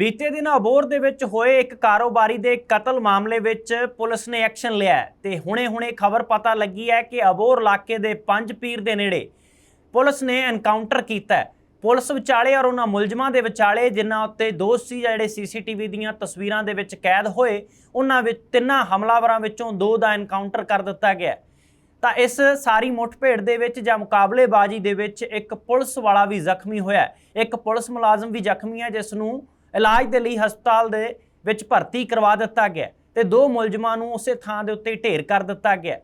ਬੀਤੇ ਦਿਨ ਅਬੋਰ ਦੇ ਵਿੱਚ ਹੋਏ ਇੱਕ ਕਾਰੋਬਾਰੀ ਦੇ ਕਤਲ ਮਾਮਲੇ ਵਿੱਚ ਪੁਲਿਸ ਨੇ ਐਕਸ਼ਨ ਲਿਆ ਹੈ ਤੇ ਹੁਣੇ-ਹੁਣੇ ਖਬਰ ਪਤਾ ਲੱਗੀ ਹੈ ਕਿ ਅਬੋਰ ਇਲਾਕੇ ਦੇ ਪੰਜ ਪੀਰ ਦੇ ਨੇੜੇ ਪੁਲਿਸ ਨੇ ਐਨਕਾਊਂਟਰ ਕੀਤਾ ਪੁਲਿਸ ਵਿਚਾਲੇ ਔਰ ਉਹਨਾਂ ਮੁਲਜ਼ਮਾਂ ਦੇ ਵਿਚਾਲੇ, ਜਿਨ੍ਹਾਂ ਉੱਤੇ ਦੋਸ਼ ਸੀ, ਜਿਹੜੇ ਸੀਸੀਟੀਵੀ ਦੀਆਂ ਤਸਵੀਰਾਂ ਦੇ ਵਿੱਚ ਕੈਦ ਹੋਏ, ਉਹਨਾਂ ਵਿੱਚ ਤਿੰਨਾਂ ਹਮਲਾਵਰਾਂ ਵਿੱਚੋਂ ਦੋ ਦਾ ਐਨਕਾਊਂਟਰ ਕਰ ਦਿੱਤਾ ਗਿਆ ਤਾਂ ਇਸ ਸਾਰੀ ਮੁੱਠਭੇੜ ਦੇ ਵਿੱਚ ਜਾਂ ਮੁਕਾਬਲੇਬਾਜ਼ੀ ਦੇ ਵਿੱਚ ਇੱਕ ਪੁਲਿਸ ਵਾਲਾ ਵੀ ਜ਼ਖਮੀ ਹੋਇਆ ਇੱਕ ਪੁਲਿਸ ਮੁਲਾਜ਼ਮ ਵੀ ਜ਼ਖਮੀ ਹੈ, ਜਿਸ ਨੂੰ ਇਲਾਜ ਦੇ ਲਈ ਹਸਪਤਾਲ ਦੇ ਵਿੱਚ ਭਰਤੀ ਕਰਵਾ ਦਿੱਤਾ ਗਿਆ ਹੈ ਤੇ ਦੋ ਮੁਲਜ਼ਮਾਂ ਨੂੰ ਉਸੇ ਥਾਂ ਦੇ ਉੱਤੇ ਢੇਰ ਕਰ ਦਿੱਤਾ ਗਿਆ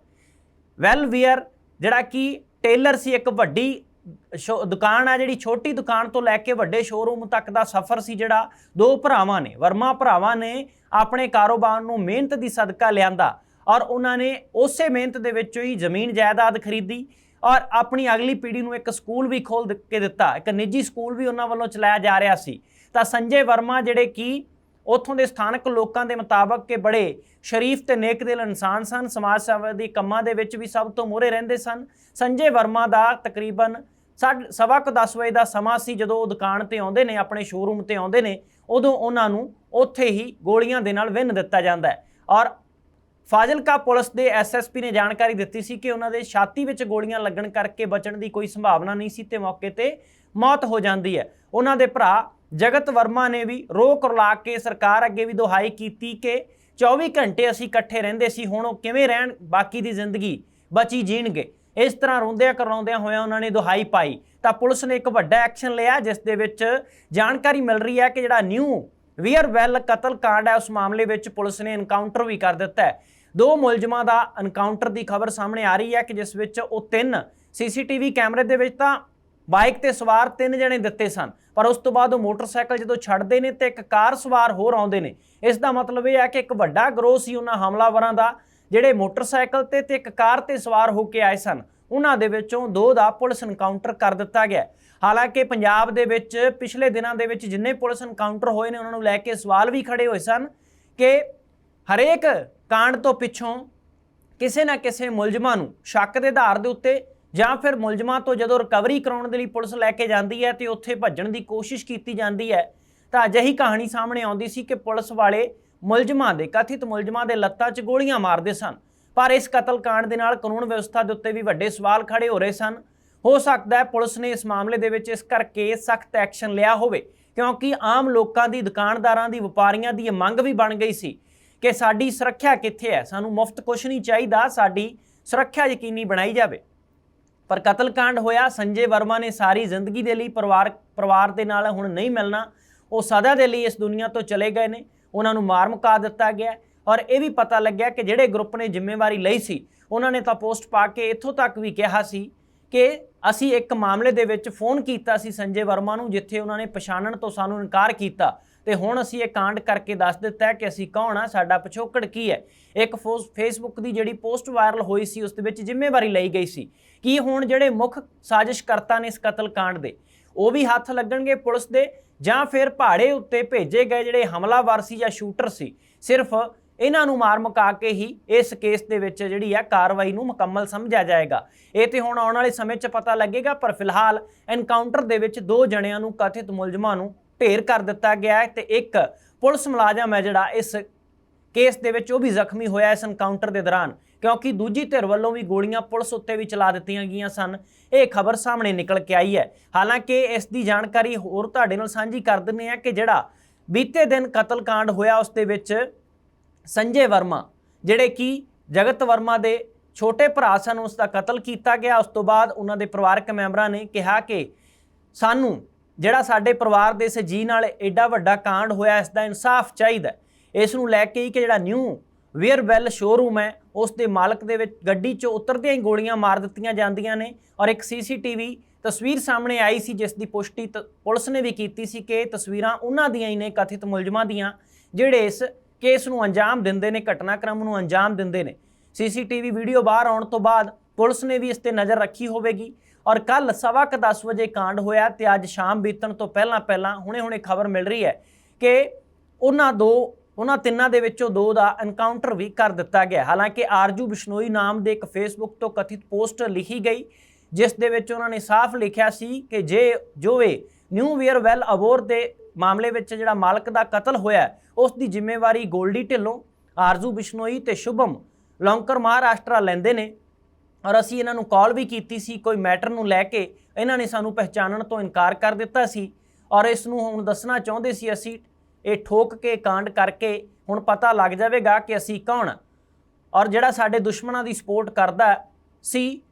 ਵੈਲਵੀਅਰ ਜਿਹੜਾ ਕਿ ਟੇਲਰ ਸੀ, ਇੱਕ ਵੱਡੀ ਸ਼ੋ- ਦੁਕਾਨ ਆ, ਜਿਹੜੀ ਛੋਟੀ ਦੁਕਾਨ ਤੋਂ ਲੈ ਕੇ ਵੱਡੇ ਸ਼ੋਰੂਮ ਤੱਕ ਦਾ ਸਫ਼ਰ ਸੀ, ਜਿਹੜਾ ਦੋ ਭਰਾਵਾਂ ਨੇ, ਵਰਮਾ ਭਰਾਵਾਂ ਨੇ ਆਪਣੇ ਕਾਰੋਬਾਰ ਨੂੰ ਮਿਹਨਤ ਦੀ ਸਦਕਾ ਲਿਆਂਦਾ ਔਰ ਉਹਨਾਂ ਨੇ ਉਸੇ ਮਿਹਨਤ ਦੇ ਵਿੱਚੋਂ ਹੀ ਜ਼ਮੀਨ ਜਾਇਦਾਦ ਖਰੀਦੀ ਔਰ ਆਪਣੀ ਅਗਲੀ ਪੀੜ੍ਹੀ ਨੂੰ ਇੱਕ ਸਕੂਲ ਵੀ ਖੋਲ ਕੇ ਦਿੱਤਾ। ਇੱਕ ਨਿੱਜੀ ਸਕੂਲ ਵੀ ਉਹਨਾਂ ਵੱਲੋਂ ਚਲਾਇਆ ਜਾ ਰਿਹਾ ਸੀ। ਤਾਂ ਸੰਜੇ ਵਰਮਾ ਜਿਹੜੇ ਕਿ ਉੱਥੋਂ ਦੇ ਸਥਾਨਕ ਲੋਕਾਂ ਦੇ ਮੁਤਾਬਕ ਕਿ ਬੜੇ ਸ਼ਰੀਫ ਤੇ ਨੇਕ ਦਿਲ ਇਨਸਾਨ ਸਨ, ਸਮਾਜ ਸੇਵਾ ਦੇ ਕੰਮਾਂ ਦੇ ਵਿੱਚ ਵੀ ਸਭ ਤੋਂ ਮੋਹਰੇ ਰਹਿੰਦੇ ਸਨ। ਸੰਜੇ ਵਰਮਾ ਦਾ ਤਕਰੀਬਨ ਸਾਢ- ਸਵਾ ਕੁ 10 ਵਜੇ ਦਾ ਸਮਾਂ ਸੀ ਜਦੋਂ ਉਹ ਦੁਕਾਨ ਤੇ ਆਉਂਦੇ ਨੇ, ਆਪਣੇ ਸ਼ੋਰੂਮ ਤੇ ਆਉਂਦੇ ਨੇ, ਉਦੋਂ ਉਹਨਾਂ ਨੂੰ ਉੱਥੇ ਹੀ ਗੋਲੀਆਂ ਦੇ ਨਾਲ ਵਿੰਨ ਦਿੱਤਾ ਜਾਂਦਾ ਹੈ। ਔਰ ਫਾਜ਼ਿਲਕਾ ਪੁਲਿਸ ਦੇ ਐਸਐਸਪੀ ਨੇ ਜਾਣਕਾਰੀ ਦਿੱਤੀ ਸੀ ਕਿ ਉਹਨਾਂ ਦੇ ਛਾਤੀ ਵਿੱਚ ਗੋਲੀਆਂ ਲੱਗਣ ਕਰਕੇ ਬਚਣ ਦੀ ਕੋਈ ਸੰਭਾਵਨਾ ਨਹੀਂ ਸੀ ਤੇ ਮੌਕੇ ਤੇ ਮੌਤ ਹੋ ਜਾਂਦੀ ਹੈ। ਉਹਨਾਂ ਦੇ ਭਰਾ ਜਗਤ ਵਰਮਾ ਨੇ ਵੀ ਰੋਕ ਰਲਾ ਕੇ ਸਰਕਾਰ ਅੱਗੇ ਵੀ ਦੁਹਾਈ ਕੀਤੀ ਕਿ 24 ਘੰਟੇ ਅਸੀਂ ਇਕੱਠੇ ਰਹਿੰਦੇ ਸੀ, ਹੁਣ ਉਹ ਕਿਵੇਂ ਰਹਿਣ, ਬਾਕੀ ਦੀ ਜ਼ਿੰਦਗੀ ਬਚੀ ਜੀਣਗੇ। ਇਸ ਤਰ੍ਹਾਂ ਰੋਂਦਿਆਂ ਕਰਾਉਂਦਿਆਂ ਹੋਇਆਂ ਉਹਨਾਂ ਨੇ ਦੁਹਾਈ ਪਾਈ। ਤਾਂ ਪੁਲਿਸ ਨੇ ਇੱਕ ਵੱਡਾ ਐਕਸ਼ਨ ਲਿਆ, ਜਿਸ ਦੇ ਵਿੱਚ ਜਾਣਕਾਰੀ ਮਿਲ ਰਹੀ ਹੈ ਕਿ ਜਿਹੜਾ ਨਿਊ ਵੀਅਰ ਵੈਲ ਕਤਲ ਕਾਂਡ ਹੈ, ਉਸ ਮਾਮਲੇ ਵਿੱਚ ਪੁਲਿਸ ਨੇ ਐਨਕਾਊਂਟਰ ਵੀ ਕਰ ਦਿੱਤਾ ਹੈ। ਦੋ ਮੁਲਜ਼ਮਾਂ ਦਾ ਐਨਕਾਊਂਟਰ ਦੀ ਖਬਰ ਸਾਹਮਣੇ ਆ ਰਹੀ ਹੈ ਕਿ ਜਿਸ ਵਿੱਚ ਉਹ ਤਿੰਨ ਸੀਸੀਟੀਵੀ ਕੈਮਰੇ ਦੇ ਵਿੱਚ ਤਾਂ ਬਾਈਕ ਤੇ ਸਵਾਰ ਤਿੰਨ ਜਣੇ ਦਿੱਤੇ ਸਨ, ਪਰ ਉਸ ਤੋਂ ਬਾਅਦ ਉਹ ਮੋਟਰਸਾਈਕਲ ਜਦੋਂ ਛੱਡਦੇ ਨੇ ਤੇ ਇੱਕ ਕਾਰ ਸਵਾਰ ਹੋਰ ਆਉਂਦੇ ਨੇ। ਇਸ ਦਾ ਮਤਲਬ ਇਹ ਹੈ ਕਿ ਇੱਕ ਵੱਡਾ ਗਰੋਹ ਸੀ ਉਹਨਾਂ ਹਮਲਾਵਰਾਂ ਦਾ, ਜਿਹੜੇ ਮੋਟਰਸਾਈਕਲ ਤੇ ਤੇ ਇੱਕ ਕਾਰ ਤੇ ਸਵਾਰ ਹੋ ਕੇ ਆਏ ਸਨ। ਉਹਨਾਂ ਦੇ ਵਿੱਚੋਂ ਦੋ ਦਾ ਪੁਲਿਸ ਐਨਕਾਊਂਟਰ ਕਰ ਦਿੱਤਾ ਗਿਆ ਹਾਲਾਂਕਿ ਪੰਜਾਬ ਦੇ ਵਿੱਚ ਪਿਛਲੇ ਦਿਨਾਂ ਦੇ ਵਿੱਚ ਜਿੰਨੇ ਪੁਲਿਸ ਐਨਕਾਊਂਟਰ ਹੋਏ ਨੇ, ਉਹਨਾਂ ਨੂੰ ਲੈ ਕੇ ਸਵਾਲ ਵੀ ਖੜੇ ਹੋਏ ਸਨ ਕਿ ਹਰੇਕ ਕਾਂਡ ਤੋਂ ਪਿੱਛੋਂ ਕਿਸੇ ਨਾ ਕਿਸੇ ਮੁਲਜ਼ਮਾਂ ਨੂੰ ਸ਼ੱਕ ਦੇ ਆਧਾਰ ਦੇ ਉੱਤੇ ਜਾਂ ਫਿਰ ਮੁਲਜ਼ਮਾਂ ਤੋਂ ਜਦੋਂ ਰਿਕਵਰੀ ਕਰਾਉਣ ਦੇ ਲਈ ਪੁਲਿਸ ਲੈ ਕੇ ਜਾਂਦੀ ਹੈ ਤੇ ਉੱਥੇ ਭੱਜਣ ਦੀ ਕੋਸ਼ਿਸ਼ ਕੀਤੀ ਜਾਂਦੀ ਹੈ, ਤਾਂ ਅਜਿਹੀ ਕਹਾਣੀ ਸਾਹਮਣੇ ਆਉਂਦੀ ਸੀ ਕਿ ਪੁਲਿਸ ਵਾਲੇ ਮੁਲਜ਼ਮਾਂ ਦੇ, ਕਥਿਤ ਮੁਲਜ਼ਮਾਂ ਦੇ ਲੱਤਾਂ 'ਚ ਗੋਲੀਆਂ ਮਾਰਦੇ ਸਨ। ਪਰ ਇਸ ਕਤਲकांड ਦੇ ਨਾਲ ਕਾਨੂੰਨ ਵਿਵਸਥਾ ਦੇ ਉੱਤੇ ਵੀ ਵੱਡੇ ਸਵਾਲ ਖੜੇ ਹੋ ਰਹੇ ਸਨ। ਹੋ ਸਕਦਾ ਹੈ ਪੁਲਿਸ ਨੇ ਇਸ ਮਾਮਲੇ ਦੇ ਵਿੱਚ ਇਸ ਕਰਕੇ ਸਖਤ ਐਕਸ਼ਨ ਲਿਆ ਹੋਵੇ, ਕਿਉਂਕਿ ਆਮ ਲੋਕਾਂ ਦੀ, ਦੁਕਾਨਦਾਰਾਂ ਦੀ, ਵਪਾਰੀਆਂ ਦੀ ਇਹ ਮੰਗ ਵੀ ਬਣ ਗਈ ਸੀ ਕਿ ਸਾਡੀ ਸੁਰੱਖਿਆ ਕਿੱਥੇ ਹੈ? ਸਾਨੂੰ ਮੁਫਤ ਕੁਝ ਨਹੀਂ ਚਾਹੀਦਾ, ਸਾਡੀ ਸੁਰੱਖਿਆ ਯਕੀਨੀ ਬਣਾਈ ਜਾਵੇ। ਪਰ ਕਤਲकांड ਹੋਇਆ, ਸੰਜੇ ਵਰਮਾ ਨੇ ਸਾਰੀ ਜ਼ਿੰਦਗੀ ਦੇ ਲਈ ਪਰਿਵਾਰ ਪਰਿਵਾਰ ਦੇ ਨਾਲ ਹੁਣ ਨਹੀਂ ਮਿਲਣਾ। ਉਹ ਸਦਾ ਦੇ ਲਈ ਇਸ ਦੁਨੀਆ ਤੋਂ ਚਲੇ ਗਏ ਨੇ। ਉਹਨਾਂ ਨੂੰ ਮਾਰ ਮੁਕਾ ਦਿੱਤਾ ਗਿਆ ਔਰ ਇਹ ਵੀ ਪਤਾ ਲੱਗਿਆ ਕਿ ਜਿਹੜੇ ਗਰੁੱਪ ਨੇ ਜ਼ਿੰਮੇਵਾਰੀ ਲਈ ਸੀ, ਉਹਨਾਂ ਨੇ ਤਾਂ ਪੋਸਟ ਪਾ ਕੇ ਇੱਥੋਂ ਤੱਕ ਵੀ ਕਿਹਾ ਸੀ ਕਿ ਅਸੀਂ ਇੱਕ ਮਾਮਲੇ ਦੇ ਵਿੱਚ ਫੋਨ ਕੀਤਾ ਸੀ ਸੰਜੇ ਵਰਮਾ ਨੂੰ, ਜਿੱਥੇ ਉਹਨਾਂ ਨੇ ਪਛਾਣਨ ਤੋਂ ਸਾਨੂੰ ਇਨਕਾਰ ਕੀਤਾ। ਤੇ ਹੁਣ ਅਸੀਂ ਇਹ ਕਾਂਡ ਕਰਕੇ ਦੱਸ ਦਿੱਤਾ ਕਿ ਅਸੀਂ ਕੌਣ ਆ, ਸਾਡਾ ਪਿਛੋਕੜ ਕੀ ਹੈ? ਇੱਕ ਫੇਸਬੁੱਕ ਦੀ ਜਿਹੜੀ ਪੋਸਟ ਵਾਇਰਲ ਹੋਈ ਸੀ, ਉਸ ਦੇ ਵਿੱਚ ਜ਼ਿੰਮੇਵਾਰੀ ਲਈ ਗਈ ਸੀ। ਕੀ ਹੁਣ ਜਿਹੜੇ ਮੁੱਖ ਸਾਜ਼ਿਸ਼ਕਰਤਾ ਨੇ ਇਸ ਕਤਲ ਕਾਂਡ ਦੇ, ਉਹ ਵੀ ਹੱਥ ਲੱਗਣਗੇ ਪੁਲਿਸ ਦੇ, ਜਾਂ ਫਿਰ ਪਹਾੜੇ ਉੱਤੇ ਭੇਜੇ ਗਏ ਜਿਹੜੇ ਹਮਲਾਵਰ ਸੀ ਜਾਂ ਸ਼ੂਟਰ ਸੀ? ਸਿਰਫ ਇਹਨਾਂ ਨੂੰ ਮਾਰ ਮੁਕਾ ਕੇ ਹੀ ਇਸ ਕੇਸ ਦੇ ਵਿੱਚ ਜਿਹੜੀ ਆ ਕਾਰਵਾਈ ਨੂੰ ਮੁਕੰਮਲ ਸਮਝਿਆ ਜਾਏਗਾ। ਇਹ ਤੇ ਹੁਣ ਆਉਣ ਵਾਲੇ ਸਮੇਂ 'ਚ ਪਤਾ ਲੱਗੇਗਾ, ਪਰ ਫਿਲਹਾਲ ਐਨਕਾਊਂਟਰ ਦੇ ਵਿੱਚ ਦੋ ਜਣਿਆਂ ਨੂੰ ਕਥਿਤ ਮੁਲਜ਼ਮਾਂ ਨੂੰ ਢੇਰ ਕਰ ਦਿੱਤਾ ਗਿਆ ਹੈ ਤੇ ਇੱਕ ਪੁਲਿਸ ਮੁਲਾਜ਼ਮ ਹੈ ਜਿਹੜਾ ਇਸ ਕੇਸ ਦੇ ਵਿੱਚ ਉਹ ਵੀ ਜ਼ਖਮੀ ਹੋਇਆ ਇਸ ਐਨਕਾਊਂਟਰ ਦੇ ਦੌਰਾਨ, ਕਿਉਂਕਿ ਦੂਜੀ ਧਿਰ ਵੱਲੋਂ ਵੀ ਗੋਲੀਆਂ ਪੁਲਿਸ ਉੱਤੇ ਵੀ ਚਲਾ ਦਿੱਤੀਆਂ ਗਈਆਂ ਸਨ। ਇਹ ਖਬਰ ਸਾਹਮਣੇ ਨਿਕਲ ਕੇ ਆਈ ਹੈ। ਹਾਲਾਂਕਿ ਇਸ ਦੀ ਜਾਣਕਾਰੀ ਹੋਰ ਤੁਹਾਡੇ ਨਾਲ ਸਾਂਝੀ ਕਰ ਦਿੰਨੇ ਆ ਕਿ ਜਿਹੜਾ ਬੀਤੇ ਦਿਨ ਕਤਲकांड ਹੋਇਆ ਉਸ ਦੇ ਵਿੱਚ ਸੰਜੇ ਵਰਮਾ, ਜਿਹੜੇ ਕਿ ਜਗਤ ਵਰਮਾ ਦੇ ਛੋਟੇ ਭਰਾ ਸਨ, ਉਸ ਦਾ ਕਤਲ ਕੀਤਾ ਗਿਆ। ਉਸ ਤੋਂ ਬਾਅਦ ਉਹਨਾਂ ਦੇ ਪਰਿਵਾਰਕ ਮੈਂਬਰਾਂ ਨੇ ਕਿਹਾ ਕਿ ਸਾਨੂੰ ਜਿਹੜਾ ਸਾਡੇ ਪਰਿਵਾਰ ਦੇ ਇਸ ਜੀ ਨਾਲ ਐਡਾ ਵੱਡਾ ਕਾਂਡ ਹੋਇਆ, ਇਸ ਦਾ ਇਨਸਾਫ ਚਾਹੀਦਾ ਇਸ ਨੂੰ ਲੈ ਕੇ ਹੀ ਕਿ ਜਿਹੜਾ ਨਿਊ ਵੇਅਰ ਵੇਅਰਵੈਲ ਸ਼ੋਰੂਮ ਹੈ, ਉਸ ਦੇ ਮਾਲਕ ਦੇ ਵਿੱਚ ਗੱਡੀ 'ਚੋਂ ਉਤਰਦਿਆਂ ਹੀ ਗੋਲੀਆਂ ਮਾਰ ਦਿੱਤੀਆਂ ਜਾਂਦੀਆਂ ਨੇ ਔਰ ਇੱਕ ਸੀਸੀਟੀਵੀ ਤਸਵੀਰ ਸਾਹਮਣੇ ਆਈ ਸੀ, ਜਿਸ ਦੀ ਪੁਸ਼ਟੀ ਤ- ਪੁਲਿਸ ਨੇ ਵੀ ਕੀਤੀ ਸੀ ਕਿ ਇਹ ਤਸਵੀਰਾਂ ਉਹਨਾਂ ਦੀਆਂ ਹੀ ਨੇ, ਕਥਿਤ ਮੁਲਜ਼ਮਾਂ ਦੀਆਂ, ਜਿਹੜੇ ਇਸ ਕੇਸ ਨੂੰ ਅੰਜਾਮ ਦਿੰਦੇ ਨੇ, ਘਟਨਾਕ੍ਰਮ ਨੂੰ ਅੰਜਾਮ ਦਿੰਦੇ ਨੇ। ਸੀਸੀਟੀਵੀ ਵੀਡੀਓ ਬਾਹਰ ਆਉਣ ਤੋਂ ਬਾਅਦ ਪੁਲਿਸ ਨੇ ਵੀ ਇਸ ਤੇ ਨਜ਼ਰ ਰੱਖੀ ਹੋਵੇਗੀ। ਔਰ ਕੱਲ ਸਵਾ ਕੁ 10 ਵਜੇ ਕਾਂਡ ਹੋਇਆ ਤੇ ਅੱਜ ਸ਼ਾਮ ਬੀਤਣ ਤੋਂ ਪਹਿਲਾਂ ਪਹਿਲਾਂ ਹੁਣੇ-ਹੁਣੇ ਖਬਰ ਮਿਲ ਰਹੀ ਹੈ ਕਿ ਉਹਨਾਂ ਦੋ, ਉਹਨਾਂ ਤਿੰਨਾਂ ਦੇ ਵਿੱਚੋਂ ਦੋ ਦਾ ਐਨਕਾਊਂਟਰ ਵੀ ਕਰ ਦਿੱਤਾ ਗਿਆ। ਹਾਲਾਂਕਿ ਆਰਜੂ ਬਿਸ਼ਨੋਈ ਨਾਮ ਦੇ ਇੱਕ ਫੇਸਬੁੱਕ ਤੋਂ ਕਥਿਤ ਪੋਸਟ ਲਿਖੀ ਗਈ, ਜਿਸ ਦੇ ਵਿੱਚ ਉਹਨਾਂ ਨੇ ਸਾਫ਼ ਲਿਖਿਆ ਸੀ ਕਿ ਜੇ ਜੋ ਇਹ ਨਿਊ ਵੀਅਰ ਵੈਲ ਅਬੋਰ ਦੇ ਮਾਮਲੇ ਵਿੱਚ ਜਿਹੜਾ ਮਾਲਕ ਦਾ ਕਤਲ ਹੋਇਆ ਉਸ ਦੀ ਜ਼ਿੰਮੇਵਾਰੀ ਗੋਲਡੀ ਢਿੱਲੋਂ ਆਰਜ਼ੂ ਬਿਸ਼ਨੋਈ ਤੇ ਸ਼ੁਭਮ ਲੌਂਕਰ ਮਹਾਰਾਸ਼ਟਰਾ ਲੈਂਦੇ ਨੇ। ਔਰ ਅਸੀਂ ਇਹਨਾਂ ਨੂੰ ਕਾਲ ਵੀ ਕੀਤੀ ਸੀ, ਕੋਈ ਮੈਟਰ ਨੂੰ ਲੈ ਕੇ, ਇਹਨਾਂ ਨੇ ਸਾਨੂੰ ਪਹਿਚਾਨਣ ਤੋਂ ਇਨਕਾਰ ਕਰ ਦਿੱਤਾ ਸੀ। ਔਰ ਇਸ ਨੂੰ ਹੁਣ ਦੱਸਣਾ ਚਾਹੁੰਦੇ ਸੀ ਅਸੀਂ, ਇਹ ਠੋਕ ਕੇ, ਕਾਂਡ ਕਰਕੇ ਹੁਣ ਪਤਾ ਲੱਗ ਜਾਵੇਗਾ ਕਿ ਅਸੀਂ ਕੌਣ। ਔਰ ਜਿਹੜਾ ਸਾਡੇ ਦੁਸ਼ਮਣਾਂ ਦੀ ਸਪੋਰਟ ਕਰਦਾ ਸੀ,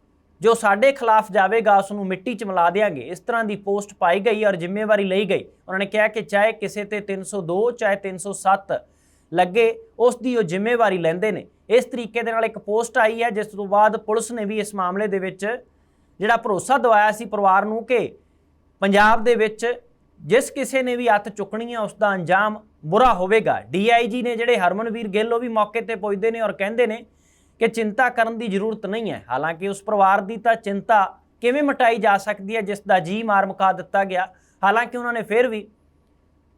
ਜੋ ਸਾਡੇ ਖਿਲਾਫ ਜਾਵੇਗਾ, ਉਸ ਨੂੰ ਮਿੱਟੀ 'ਚ ਮਿਲਾ ਦੇਾਂਗੇ ਇਸ ਤਰ੍ਹਾਂ ਦੀ ਪੋਸਟ ਪਾਈ ਗਈ ਔਰ ਜ਼ਿੰਮੇਵਾਰੀ ਲਈ ਗਈ। ਉਹਨਾਂ ਨੇ ਕਿਹਾ ਕਿ ਚਾਹੇ ਕਿਸੇ ਤੇ 302 ਚਾਹੇ 307 ਲੱਗੇ, ਉਸ ਦੀ ਉਹ ਜ਼ਿੰਮੇਵਾਰੀ ਲੈਂਦੇ ਨੇ। ਇਸ ਤਰੀਕੇ ਦੇ ਨਾਲ ਇੱਕ ਪੋਸਟ ਆਈ ਹੈ, ਜਿਸ ਤੋਂ ਬਾਅਦ ਪੁਲਿਸ ਨੇ ਵੀ ਇਸ ਮਾਮਲੇ ਦੇ ਵਿੱਚ ਜਿਹੜਾ ਭਰੋਸਾ ਦਵਾਇਆ ਸੀ ਪਰਿਵਾਰ ਨੂੰ ਕਿ ਪੰਜਾਬ ਦੇ ਵਿੱਚ ਜਿਸ ਕਿਸੇ ਨੇ ਵੀ ਹੱਥ ਚੁੱਕਣੀ ਹੈ ਉਸ ਦਾ ਅੰਜਾਮ ਬੁਰਾ ਹੋਵੇਗਾ। ਡੀਆਈਜੀ ਨੇ ਜਿਹੜੇ ਹਰਮਨਵੀਰ ਗਿੱਲ, ਉਹ ਵੀ ਮੌਕੇ ਤੇ ਪਹੁੰਚਦੇ ਨੇ ਔਰ ਕਹਿੰਦੇ ਨੇ ਕਿ ਚਿੰਤਾ ਕਰਨ ਦੀ ਜ਼ਰੂਰਤ ਨਹੀਂ ਹੈ। ਹਾਲਾਂਕਿ ਉਸ ਪਰਿਵਾਰ ਦੀ ਤਾਂ ਚਿੰਤਾ ਕਿਵੇਂ ਮਟਾਈ ਜਾ ਸਕਦੀ ਹੈ, ਜਿਸ ਦਾ ਜੀ ਮਾਰ ਮੁਕਾ ਦਿੱਤਾ ਗਿਆ। ਹਾਲਾਂਕਿ ਉਹਨਾਂ ਨੇ ਫਿਰ ਵੀ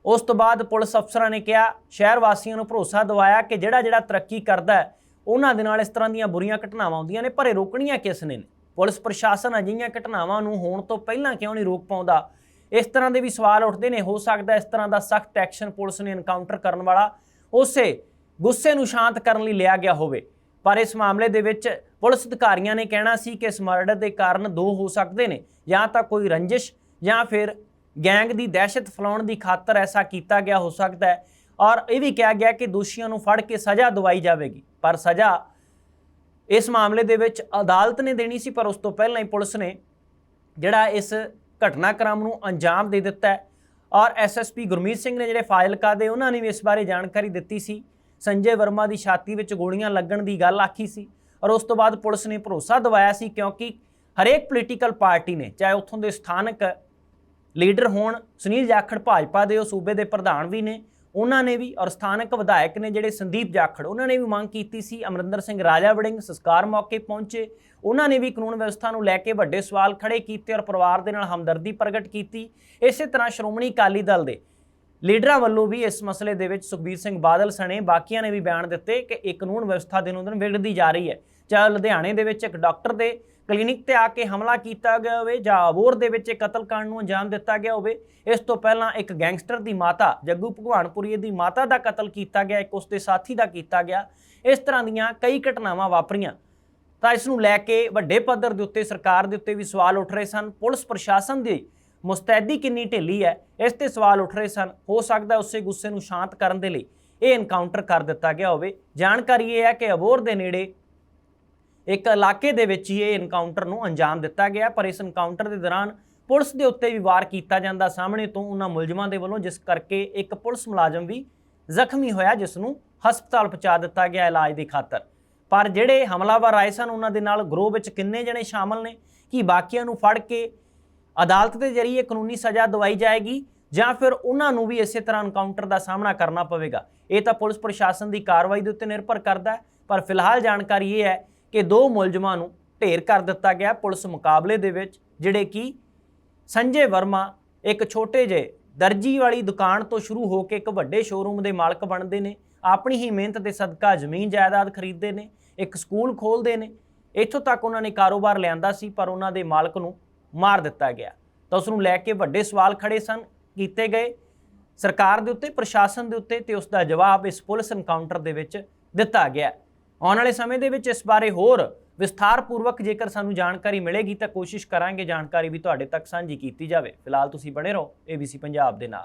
ਉਸ ਤੋਂ ਬਾਅਦ ਪੁਲਿਸ ਅਫਸਰਾਂ ਨੇ ਕਿਹਾ, ਸ਼ਹਿਰ ਵਾਸੀਆਂ ਨੂੰ ਭਰੋਸਾ ਦਿਵਾਇਆ ਕਿ ਜਿਹੜਾ ਜਿਹੜਾ ਤਰੱਕੀ ਕਰਦਾ ਉਹਨਾਂ ਦੇ ਨਾਲ ਇਸ ਤਰ੍ਹਾਂ ਦੀਆਂ ਬੁਰੀਆਂ ਘਟਨਾਵਾਂ ਆਉਂਦੀਆਂ ਨੇ, ਪਰ ਇਹ ਰੋਕਣੀਆਂ ਕਿਸ ਨੇ? ਨੇ ਪੁਲਿਸ ਪ੍ਰਸ਼ਾਸਨ ਅਜਿਹੀਆਂ ਘਟਨਾਵਾਂ ਨੂੰ ਹੋਣ ਤੋਂ ਪਹਿਲਾਂ ਕਿਉਂ ਨਹੀਂ ਰੋਕ ਪਾਉਂਦਾ? ਇਸ ਤਰ੍ਹਾਂ ਦੇ ਵੀ ਸਵਾਲ ਉੱਠਦੇ ਨੇ, ਹੋ ਸਕਦਾ ਇਸ ਤਰ੍ਹਾਂ ਦਾ ਸਖਤ ਐਕਸ਼ਨ ਪੁਲਿਸ ਨੇ ਐਨਕਾਊਂਟਰ ਕਰਨ ਵਾਲਾ, ਉਸੇ ਗੁੱਸੇ ਨੂੰ ਸ਼ਾਂਤ ਕਰਨ ਲਈ ਲਿਆ ਗਿਆ ਹੋਵੇ। ਪਰ ਇਸ ਮਾਮਲੇ ਦੇ ਵਿੱਚ ਪੁਲਿਸ ਅਧਿਕਾਰੀਆਂ ਨੇ ਕਹਿਣਾ ਸੀ ਕਿ ਇਸ ਮਰਡਰ ਦੇ ਕਾਰਨ ਦੋ ਹੋ ਸਕਦੇ ਨੇ, ਜਾਂ ਤਾਂ ਕੋਈ ਰੰਜਿਸ਼, ਜਾਂ ਫਿਰ ਗੈਂਗ ਦੀ ਦਹਿਸ਼ਤ ਫੈਲਾਉਣ ਦੀ ਖਾਤਰ ਐਸਾ ਕੀਤਾ ਗਿਆ, ਹੋ ਸਕਦਾ ਹੈ। ਔਰ ਇਹ ਵੀ ਕਿਹਾ ਗਿਆ ਕਿ ਦੋਸ਼ੀਆਂ ਨੂੰ ਫੜ ਕੇ ਸਜ਼ਾ ਦਵਾਈ ਜਾਵੇਗੀ। ਪਰ ਸਜ਼ਾ ਇਸ ਮਾਮਲੇ ਦੇ ਵਿੱਚ ਅਦਾਲਤ ਨੇ ਦੇਣੀ ਸੀ, ਪਰ ਉਸ ਤੋਂ ਪਹਿਲਾਂ ਹੀ ਪੁਲਿਸ ਨੇ ਜਿਹੜਾ ਇਸ ਘਟਨਾਕ੍ਰਮ ਨੂੰ ਅੰਜਾਮ ਦੇ ਦਿੱਤਾ ਹੈ। ਔਰ ਐਸਐਸਪੀ ਗੁਰਮੀਤ ਸਿੰਘ ਨੇ ਜਿਹੜੇ ਫਾਜ਼ਿਲਕਾ ਦੇ, ਉਹਨਾਂ ਨੇ ਵੀ ਇਸ ਬਾਰੇ ਜਾਣਕਾਰੀ ਦਿੱਤੀ ਸੀ। ਸੰਜੇ ਵਰਮਾ ਦੀ ਛਾਤੀ ਵਿੱਚ ਗੋਲੀਆਂ ਲੱਗਣ ਦੀ ਗੱਲ ਆਖੀ ਸੀ। ਔਰ ਉਸ ਤੋਂ ਬਾਅਦ ਪੁਲਿਸ ਨੇ ਭਰੋਸਾ ਦਿਵਾਇਆ ਸੀ, ਕਿਉਂਕਿ ਹਰੇਕ ਪੋਲੀਟੀਕਲ ਪਾਰਟੀ ਨੇ, ਚਾਹੇ ਉੱਥੋਂ ਦੇ ਸਥਾਨਕ ਲੀਡਰ ਹੋਣ, ਸੁਨੀਲ ਜਾਖੜ ਭਾਜਪਾ ਦੇ, ਉਹ ਸੂਬੇ ਦੇ ਪ੍ਰਧਾਨ ਵੀ ਨੇ। ਉਹਨਾਂ ਨੇ ਵੀ, ਔਰ ਸਥਾਨਕ ਵਿਧਾਇਕ ਨੇ ਜਿਹੜੇ ਸੰਦੀਪ ਜਾਖੜ, ਉਹਨਾਂ ਨੇ ਵੀ ਮੰਗ ਕੀਤੀ ਸੀ, ਅਮਰਿੰਦਰ ਸਿੰਘ ਰਾਜਾ ਵੜਿੰਗ ਸੰਸਕਾਰ ਮੌਕੇ ਪਹੁੰਚੇ। ਉਹਨਾਂ ਨੇ ਵੀ ਕਾਨੂੰਨ ਵਿਵਸਥਾ ਨੂੰ ਲੈ ਕੇ ਵੱਡੇ ਸਵਾਲ ਖੜੇ ਕੀਤੇ ਔਰ ਪਰਿਵਾਰ ਦੇ ਨਾਲ ਹਮਦਰਦੀ ਪ੍ਰਗਟ ਕੀਤੀ। ਇਸੇ ਤਰ੍ਹਾਂ ਸ਼੍ਰੋਮਣੀ ਅਕਾਲੀ ਦਲ ਦੇ ਲੀਡਰਾਂ ਵੱਲੋਂ ਵੀ ਇਸ ਮਸਲੇ ਦੇ ਵਿੱਚ ਸੁਖਬੀਰ ਸਿੰਘ ਬਾਦਲ ਸਣੇ। ਬਾਕੀਆਂ ਨੇ ਵੀ ਬਿਆਨ ਦਿੱਤੇ ਕਿ ਇਹ ਕਾਨੂੰਨ ਵਿਵਸਥਾ ਦਿਨੋਂ ਦਿਨ ਵਿਗੜਦੀ ਜਾ ਰਹੀ ਹੈ। ਚਾਹੇ ਲੁਧਿਆਣੇ ਦੇ ਵਿੱਚ ਇੱਕ ਡਾਕਟਰ ਦੇ ਕਲੀਨਿਕ ਤੇ ਆ ਕੇ ਹਮਲਾ ਕੀਤਾ ਗਿਆ ਹੋਵੇ ਜਾਂ ਅਬੋਰ ਦੇ ਵਿੱਚ ਇੱਕ ਕਤਲकांड ਨੂੰ ਅੰਜਾਮ ਦਿੱਤਾ ਗਿਆ ਹੋਵੇ, ਇਸ ਤੋਂ ਪਹਿਲਾਂ ਇੱਕ ਗੈਂਗਸਟਰ ਦੀ ਮਾਤਾ, ਜੱਗੂ ਭਗਵਾਨਪੁਰੀ ਦੀ ਮਾਤਾ ਦਾ ਕਤਲ ਕੀਤਾ ਗਿਆ, ਇੱਕ ਉਸਦੇ ਸਾਥੀ ਦਾ ਕੀਤਾ ਗਿਆ। ਇਸ ਤਰ੍ਹਾਂ ਦੀਆਂ ਕਈ ਘਟਨਾਵਾਂ ਵਾਪਰੀਆਂ। ਤਾਂ ਇਸ ਨੂੰ ਲੈ ਕੇ ਵੱਡੇ ਪੱਧਰ ਦੇ ਉੱਤੇ ਸਰਕਾਰ ਦੇ ਉੱਤੇ ਵੀ ਸਵਾਲ ਉੱਠ ਰਹੇ ਸਨ। ਪੁਲਿਸ ਪ੍ਰਸ਼ਾਸਨ ਦੀ ਮੁਸਤੈਦੀ ਕਿੰਨੀ ਢਿੱਲੀ ਹੈ, ਇਸ ਤੇ ਸਵਾਲ ਉੱਠ ਰਹੇ ਸਨ। ਹੋ ਸਕਦਾ ਉਸੇ ਗੁੱਸੇ ਨੂੰ ਸ਼ਾਂਤ ਕਰਨ ਦੇ ਲਈ ਇਹ ਐਨਕਾਊਂਟਰ ਕਰ ਦਿੱਤਾ ਗਿਆ ਹੋਵੇ। ਜਾਣਕਾਰੀ ਇਹ ਹੈ ਕਿ ਅਬੋਰ ਦੇ ਨੇੜੇ ਇੱਕ ਇਲਾਕੇ ਦੇ ਵਿੱਚ ਹੀ ਇਹ ਇਨਕਾਊਂਟਰ ਨੂੰ ਅੰਜਾਮ ਦਿੱਤਾ ਗਿਆ, ਪਰ ਇਸ ਇਨਕਾਊਂਟਰ ਦੇ ਦੌਰਾਨ ਪੁਲਿਸ ਦੇ ਉੱਤੇ ਵੀ ਵਾਰ ਕੀਤਾ ਜਾਂਦਾ ਸਾਹਮਣੇ ਤੋਂ ਉਹਨਾਂ ਮੁਲਜ਼ਮਾਂ ਦੇ ਵੱਲੋਂ, ਜਿਸ ਕਰਕੇ ਇੱਕ ਪੁਲਿਸ ਮੁਲਾਜ਼ਮ ਵੀ ਜ਼ਖਮੀ ਹੋਇਆ, ਜਿਸ ਨੂੰ ਹਸਪਤਾਲ ਪਹੁੰਚਾ ਦਿੱਤਾ ਗਿਆ ਇਲਾਜ ਦੀ ਖਾਤਰ। ਪਰ ਜਿਹੜੇ ਹਮਲਾਵਰ ਆਏ ਸਨ, ਉਹਨਾਂ ਦੇ ਨਾਲ ਗਰੋਹ ਵਿੱਚ ਕਿੰਨੇ ਜਣੇ ਸ਼ਾਮਲ ਨੇ, ਕੀ ਬਾਕੀਆਂ ਨੂੰ ਫੜ ਕੇ ਅਦਾਲਤ ਦੇ ਜ਼ਰੀਏ ਕਾਨੂੰਨੀ ਸਜ਼ਾ ਦਵਾਈ ਜਾਏਗੀ, ਜਾਂ ਫਿਰ ਉਹਨਾਂ ਨੂੰ ਵੀ ਇਸੇ ਤਰ੍ਹਾਂ ਐਨਕਾਊਂਟਰ ਦਾ ਸਾਹਮਣਾ ਕਰਨਾ ਪਵੇਗਾ? ਇਹ ਤਾਂ ਪੁਲਿਸ ਪ੍ਰਸ਼ਾਸਨ ਦੀ ਕਾਰਵਾਈ ਦੇ ਉੱਤੇ ਨਿਰਭਰ ਕਰਦਾ ਹੈ, ਪਰ ਫਿਲਹਾਲ ਜਾਣਕਾਰੀ ਇਹ ਹੈ ਕਿ ਦੋ ਮੁਲਜ਼ਮਾਂ ਨੂੰ ਢੇਰ ਕਰ ਦਿੱਤਾ ਗਿਆ ਪੁਲਿਸ ਮੁਕਾਬਲੇ ਦੇ ਵਿੱਚ, ਜਿਹੜੇ ਕਿ ਸੰਜੇ ਵਰਮਾ ਇੱਕ ਛੋਟੇ ਜਿਹੇ ਦਰਜੀ ਵਾਲੀ ਦੁਕਾਨ ਤੋਂ ਸ਼ੁਰੂ ਹੋ ਕੇ ਇੱਕ ਵੱਡੇ ਸ਼ੋਰੂਮ ਦੇ ਮਾਲਕ ਬਣਦੇ ਨੇ, ਆਪਣੀ ਹੀ ਮਿਹਨਤ ਦੇ ਸਦਕਾ ਜ਼ਮੀਨ ਜਾਇਦਾਦ ਖਰੀਦਦੇ ਨੇ, ਇੱਕ ਸਕੂਲ ਖੋਲਦੇ ਨੇ। ਇੱਥੋਂ ਤੱਕ ਉਹਨਾਂ ਨੇ ਕਾਰੋਬਾਰ ਲਿਆਂਦਾ ਸੀ, ਪਰ ਉਹਨਾਂ ਦੇ ਮਾਲਕ ਨੂੰ ਮਾਰ ਦਿੱਤਾ ਗਿਆ। ਤਾਂ ਉਸ ਨੂੰ ਲੈ ਕੇ ਵੱਡੇ ਸਵਾਲ ਖੜੇ ਸਨ, ਕੀਤੇ ਗਏ ਸਰਕਾਰ ਦੇ ਉੱਤੇ, ਪ੍ਰਸ਼ਾਸਨ ਦੇ ਉੱਤੇ ਤੇ ਉਸ ਦਾ ਜਵਾਬ ਇਸ ਪੁਲਿਸ ਐਨਕਾਊਂਟਰ ਦੇ ਵਿੱਚ ਦਿੱਤਾ ਗਿਆ। ਆਉਣ ਵਾਲੇ ਸਮੇਂ ਦੇ ਵਿੱਚ ਇਸ ਬਾਰੇ ਹੋਰ ਵਿਸਥਾਰਪੂਰਵਕ ਜੇਕਰ ਸਾਨੂੰ ਜਾਣਕਾਰੀ ਮਿਲੇਗੀ ਤਾਂ ਕੋਸ਼ਿਸ਼ ਕਰਾਂਗੇ ਜਾਣਕਾਰੀ ਵੀ ਤੁਹਾਡੇ ਤੱਕ ਸਾਂਝੀ ਕੀਤੀ ਜਾਵੇ। ਫਿਲਹਾਲ ਤੁਸੀਂ ਬਣੇ ਰਹੋ ABC ਪੰਜਾਬ ਦੇ ਨਾਲ।